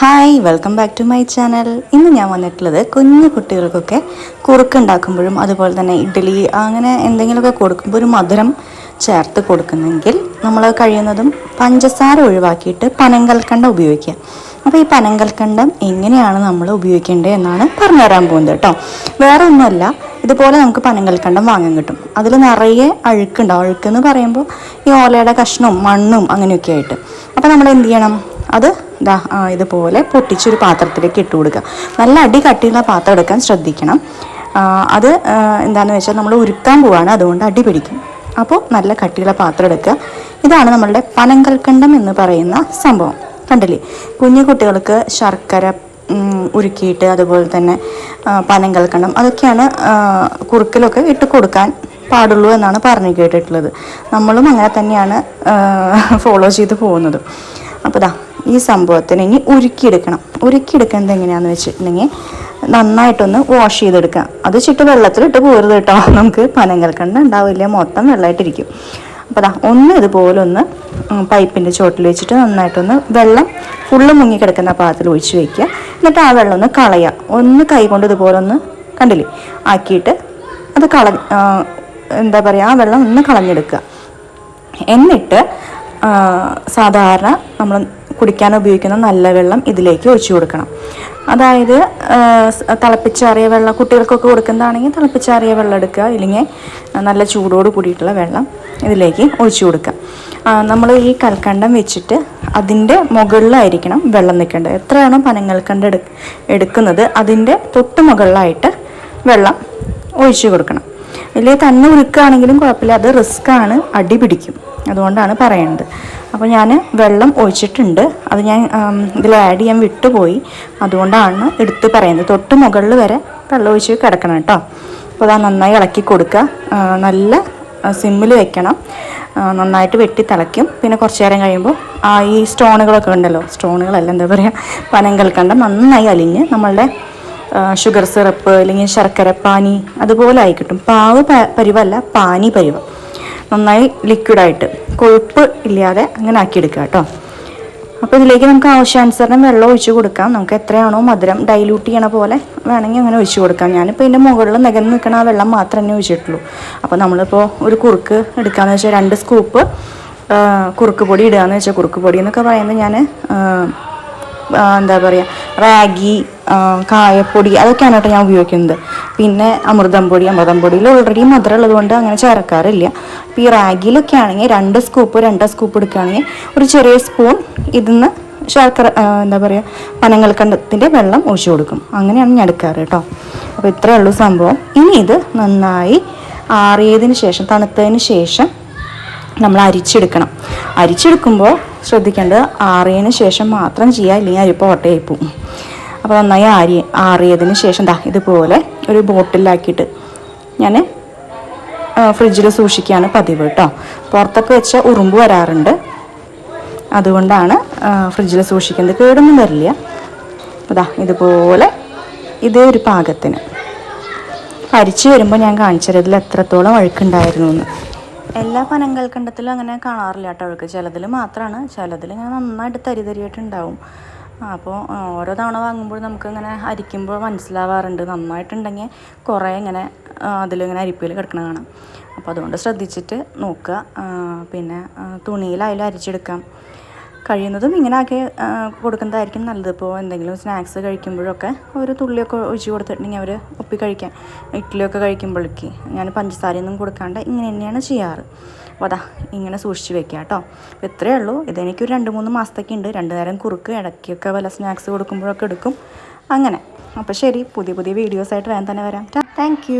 Hi welcome back to my channel ഇന്ന് ഞാൻ വന്നിട്ടുള്ളത് കുഞ്ഞു കുട്ടികൾക്കൊക്കെ കുറുക്ക് ഉണ്ടാക്കുമ്പോഴും അതുപോലെ തന്നെ ഇഡ്ഡലി അങ്ങനെ എന്തെങ്കിലുമൊക്കെ കൊടുക്കുമ്പോൾ ഒരു മധുരം ചേർത്ത് കൊടുക്കുന്നെങ്കിൽ നമ്മൾ കഴിയുന്നതും പഞ്ചസാര ഒഴിവാക്കിയിട്ട് പനങ്കൽക്കണ്ടം ഉപയോഗിക്കുക. അപ്പോൾ ഈ പനങ്കൽക്കണ്ടം എങ്ങനെയാണ് നമ്മൾ ഉപയോഗിക്കേണ്ടത് എന്നാണ് പറഞ്ഞു തരാൻ പോകുന്നത് കേട്ടോ. വേറെ ഒന്നുമല്ല ഇതുപോലെ നമുക്ക് പനങ്കൽക്കണ്ടം വാങ്ങാൻ കിട്ടും. അതിൽ നിറയെ അഴുക്കുണ്ടാവും അഴുക്കെന്ന് പറയുമ്പോൾ ഈ ഓലയുടെ കഷ്ണവും മണ്ണും അങ്ങനെയൊക്കെ ആയിട്ട്. അപ്പോൾ നമ്മൾ എന്ത് ചെയ്യണം? അത് ദാ ഇതുപോലെ പൊട്ടിച്ചൊരു പാത്രത്തിലേക്ക് ഇട്ട് കൊടുക്കുക. നല്ല അടി കട്ടിയുള്ള പാത്രം എടുക്കാൻ ശ്രദ്ധിക്കണം. അത് എന്താണെന്ന് വെച്ചാൽ നമ്മൾ ഉരുക്കാൻ പോവാണ് അതുകൊണ്ട് അടി പിടിക്കും. അപ്പോൾ നല്ല കട്ടിയുള്ള പാത്രം എടുക്കുക. ഇതാണ് നമ്മളുടെ പനങ്കൽക്കണ്ടം എന്ന് പറയുന്ന സംഭവം. കണ്ടില്ലേ? കുഞ്ഞു കുട്ടികൾക്ക് ശർക്കര ഉരുക്കിയിട്ട് അതുപോലെ തന്നെ പനങ്കൽക്കണ്ടം അതൊക്കെയാണ് കുറുക്കിലൊക്കെ ഇട്ട് കൊടുക്കാൻ പാടുള്ളൂ എന്നാണ് പറഞ്ഞു കേട്ടിട്ടുള്ളത്. നമ്മളും അങ്ങനെ തന്നെയാണ് ഫോളോ ചെയ്ത് പോകുന്നത്. അപ്പോൾ ദാ ഈ സംഭവത്തിന് ഇനി ഉരുക്കിയെടുക്കണം. ഉരുക്കിയെടുക്കുന്നത് എങ്ങനെയാണെന്ന് വെച്ചിട്ടുണ്ടെങ്കിൽ നന്നായിട്ടൊന്ന് വാഷ് ചെയ്തെടുക്കാം. അത് ചുട്ട് വെള്ളത്തിലിട്ട് പോരുത് കേട്ടോ. നമുക്ക് പനങ്കൽക്കണ്ട ഉണ്ടാവില്ല. മൊത്തം വെള്ളമായിട്ടിരിക്കും. അപ്പോൾ അതാ ഒന്ന് ഇതുപോലെ ഒന്ന് പൈപ്പിന്റെ ചോട്ടിൽ വെച്ചിട്ട് നന്നായിട്ടൊന്ന് വെള്ളം ഫുള്ള് മുങ്ങി കിടക്കുന്ന പാത്രത്തിൽ ഒഴിച്ച് വെക്കുക. എന്നിട്ട് ആ വെള്ളം ഒന്ന് കളയുക. ഒന്ന് കൈ കൊണ്ട് ഇതുപോലെ ഒന്ന് കണ്ടില്ലേ? ആക്കിയിട്ട് അത് കള എന്താ പറയുക ആ വെള്ളം ഒന്ന് കളഞ്ഞെടുക്കുക. എന്നിട്ട് സാധാരണ നമ്മൾ കുടിക്കാൻ ഉപയോഗിക്കുന്ന നല്ല വെള്ളം ഇതിലേക്ക് ഒഴിച്ചു കൊടുക്കണം. അതായത് തിളപ്പിച്ചാറിയ വെള്ളം കുട്ടികൾക്കൊക്കെ കൊടുക്കുന്നതാണെങ്കിൽ തിളപ്പിച്ചാറിയ വെള്ളം എടുക്കുക ഇല്ലെങ്കിൽ നല്ല ചൂടോട് കൂടിയിട്ടുള്ള വെള്ളം ഇതിലേക്ക് ഒഴിച്ചു കൊടുക്കുക. നമ്മൾ ഈ കൽക്കണ്ടം വെച്ചിട്ട് അതിന്റെ മുകളിലായിരിക്കണം വെള്ളം നിൽക്കേണ്ടത്. എത്രയാണോ പനങ്ങൽക്കണ്ട എടു എടുക്കുന്നത് അതിന്റെ തൊട്ട് മുകളിലായിട്ട് വെള്ളം ഒഴിച്ചു കൊടുക്കണം. ഇല്ലെങ്കിൽ തന്നെ ഉരുക്കുകയാണെങ്കിലും കുഴപ്പമില്ല. അത് റിസ്ക്കാണ്. അടി പിടിക്കും. അതുകൊണ്ടാണ് പറയുന്നത് അപ്പോൾ ഞാൻ വെള്ളം ഒഴിച്ചിട്ടുണ്ട്. അത് ഞാൻ ഇതിൽ ആഡ് ചെയ്യാൻ വിട്ടുപോയി. അതുകൊണ്ടാണ് എടുത്ത് പറയുന്നത്. തൊട്ട് മുകളിൽ വരെ വെള്ളം ഒഴിച്ച് കിടക്കണം കേട്ടോ. അപ്പോൾ അത് നന്നായി ഇളക്കി കൊടുക്കുക. നല്ല സിമ്മിൽ വെക്കണം. നന്നായിട്ട് വെട്ടി തിളയ്ക്കും. പിന്നെ കുറച്ച് നേരം കഴിയുമ്പോൾ ആ ഈ സ്റ്റോണുകളൊക്കെ ഉണ്ടല്ലോ. സ്റ്റോണുകളല്ല എന്താ പറയുക പനം കൽക്കണ്ട നന്നായി അലിഞ്ഞ് നമ്മളുടെ ഷുഗർ സിറപ്പ് അല്ലെങ്കിൽ ശർക്കര പാനി അതുപോലെ ആയി കിട്ടും. പാവ് പരിവല്ല പാനി പരിവ. നന്നായി ലിക്വിഡായിട്ട് കൊഴുപ്പ് ഇല്ലാതെ അങ്ങനെ ആക്കിയെടുക്കുക കേട്ടോ അപ്പോൾ ഇതിലേക്ക് നമുക്ക് ആവശ്യാനുസരണം വെള്ളം ഒഴിച്ചു കൊടുക്കാം. നമുക്ക് എത്രയാണോ മധുരം ഡൈലൂട്ട് ചെയ്യണ പോലെ വേണമെങ്കിൽ അങ്ങനെ ഒഴിച്ചു കൊടുക്കാം. ഞാനിപ്പോൾ ഇതിന്റെ മുകളിൽ നികന്ന് നിൽക്കണ ആ വെള്ളം മാത്രമേ ഒഴിച്ചിട്ടുള്ളൂ. അപ്പോൾ നമ്മളിപ്പോൾ ഒരു കുറുക്ക് എടുക്കാമെന്ന് വെച്ചാൽ രണ്ട് സ്കൂപ്പ് കുറുക്ക് പൊടി ഇടുകയെന്ന് വെച്ചാൽ കുറുക്ക് പൊടി എന്നൊക്കെ പറയുന്നത് ഞാൻ എന്താ പറയുക റാഗി കായപ്പൊടി അതൊക്കെയാണ് കേട്ടോ ഞാൻ ഉപയോഗിക്കുന്നത്. പിന്നെ അമൃതം പൊടി. അമൃതം പൊടിയിൽ ഓൾറെഡി മധുരം ഉള്ളതുകൊണ്ട് അങ്ങനെ ചേർക്കാറില്ല. അപ്പോൾ ഈ റാഗിയിലൊക്കെ ആണെങ്കിൽ രണ്ട് സ്കൂപ്പ് രണ്ട് സ്കൂപ്പ് എടുക്കുകയാണെങ്കിൽ ഒരു ചെറിയ സ്പൂൺ ഇതിന്ന് ശർക്കര എന്താ പറയുക പനങ്ങൽക്കണ്ടത്തിന്റെ വെള്ളം ഒഴിച്ചു കൊടുക്കും. അങ്ങനെയാണ് ഞാൻ എടുക്കാറ് കേട്ടോ. അപ്പോൾ ഇത്രയേ ഉള്ളൂ സംഭവം. ഇനി ഇത് നന്നായി ആറിയതിന് ശേഷം തണുത്തതിന് ശേഷം നമ്മൾ അരിച്ചെടുക്കണം. അരിച്ചെടുക്കുമ്പോൾ ശ്രദ്ധിക്കേണ്ടത് ആറിയതിന് ശേഷം മാത്രം ചെയ്യുക ഇല്ലെങ്കിൽ അരിപ്പ് ഓട്ടയായി പോകും അപ്പോൾ നന്നായി ആരി ആറിയതിന് ശേഷം ദാ ഇതുപോലെ ഒരു ബോട്ടിലാക്കിയിട്ട് ഞാൻ ഫ്രിഡ്ജിൽ സൂക്ഷിക്കുകയാണ് പതിവ് കേട്ടോ പുറത്തൊക്കെ വെച്ച ഉറുമ്പ് വരാറുണ്ട്. അതുകൊണ്ടാണ് ഫ്രിഡ്ജിൽ സൂക്ഷിക്കുന്നത്. കേടൊന്നും വരില്ല. അതാ ഇതുപോലെ ഇതേ ഒരു പാകത്തിന്. അരിച്ചു വരുമ്പോൾ ഞാൻ കാണിച്ചത് എത്രത്തോളം അഴുക്കുണ്ടായിരുന്നു എന്ന് എല്ലാ പനങ്കൽക്കണ്ടത്തിലും അങ്ങനെ കാണാറില്ല കേട്ടോ അഴുക്ക്. ചിലതിൽ മാത്രമാണ് ചിലതിൽ ഞാൻ നന്നായിട്ട് തരി തരിയായിട്ടുണ്ടാവും അപ്പോൾ ഓരോ തവണ വാങ്ങുമ്പോൾ നമുക്കിങ്ങനെ അരിക്കുമ്പോൾ മനസ്സിലാവാറുണ്ട് നന്നായിട്ടുണ്ടെങ്കിൽ കുറേ ഇങ്ങനെ അതിലിങ്ങനെ അരിപ്പിൽ കിടക്കണ കാണാം. അപ്പോൾ അതുകൊണ്ട് ശ്രദ്ധിച്ചിട്ട് നോക്കുക. പിന്നെ തുണിയിലായാലും അരിച്ചെടുക്കാം. കഴിയുന്നതും ഇങ്ങനെ ആക്കി കൊടുക്കുന്നതായിരിക്കും നല്ലത്. ഇപ്പോൾ എന്തെങ്കിലും സ്നാക്സ് കഴിക്കുമ്പോഴൊക്കെ ഒരു തുള്ളിയൊക്കെ ഒഴിച്ച് കൊടുത്തിട്ടുണ്ടെങ്കിൽ അവർ ഒപ്പി കഴിക്കാൻ ഇഡ്ഡലിയൊക്കെ കഴിക്കുമ്പോഴേക്ക് ഞാൻ പഞ്ചസാരയൊന്നും കൊടുക്കാണ്ട് ഇങ്ങനെ തന്നെയാണ് ചെയ്യാറ്. അപ്പോൾ അതാ ഇങ്ങനെ സൂക്ഷിച്ച് വെക്കുക കേട്ടോ. അപ്പോൾ ഇത്രയേ ഉള്ളൂ. ഇതെനിക്കൊരു രണ്ട് മൂന്ന് മാസത്തേക്ക് ഉണ്ട്. രണ്ട് നേരം കുറുക്ക് ഇടയ്ക്കൊക്കെ വല്ല സ്നാക്സ് കൊടുക്കുമ്പോഴൊക്കെ എടുക്കും. അങ്ങനെ. അപ്പോൾ ശരി പുതിയ പുതിയ വീഡിയോസായിട്ട് വേഗം തന്നെ വരാം. താങ്ക്